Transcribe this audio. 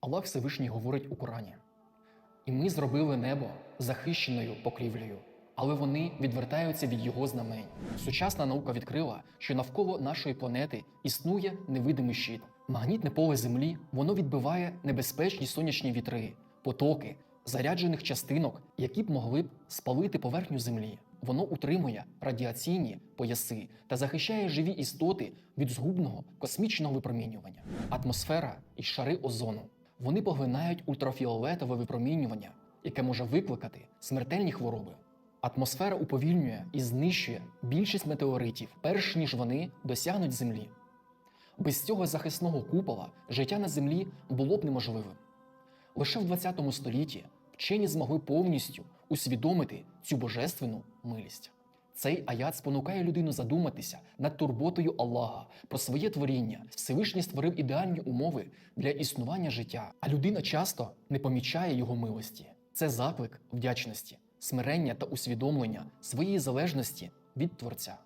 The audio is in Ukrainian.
Аллах Всевишній говорить у Корані: І ми зробили небо захищеною покрівлею, але вони відвертаються від його знамень. Сучасна наука відкрила, що навколо нашої планети існує невидимий щит. Магнітне поле Землі воно відбиває небезпечні сонячні вітри, потоки, заряджених частинок, які б могли б спалити поверхню Землі. Воно утримує радіаційні пояси та захищає живі істоти від згубного космічного випромінювання. Атмосфера і шари озону вони поглинають ультрафіолетове випромінювання, яке може викликати смертельні хвороби. Атмосфера уповільнює і знищує більшість метеоритів, перш ніж вони досягнуть Землі. Без цього захисного купола життя на Землі було б неможливим. Лише в 20 столітті вчені змогли повністю усвідомити цю божественну милість. Цей аят спонукає людину задуматися над турботою Аллаха про своє творіння. Всевишній створив ідеальні умови для існування життя, а людина часто не помічає його милості. Це заклик вдячності, смирення та усвідомлення своєї залежності від Творця.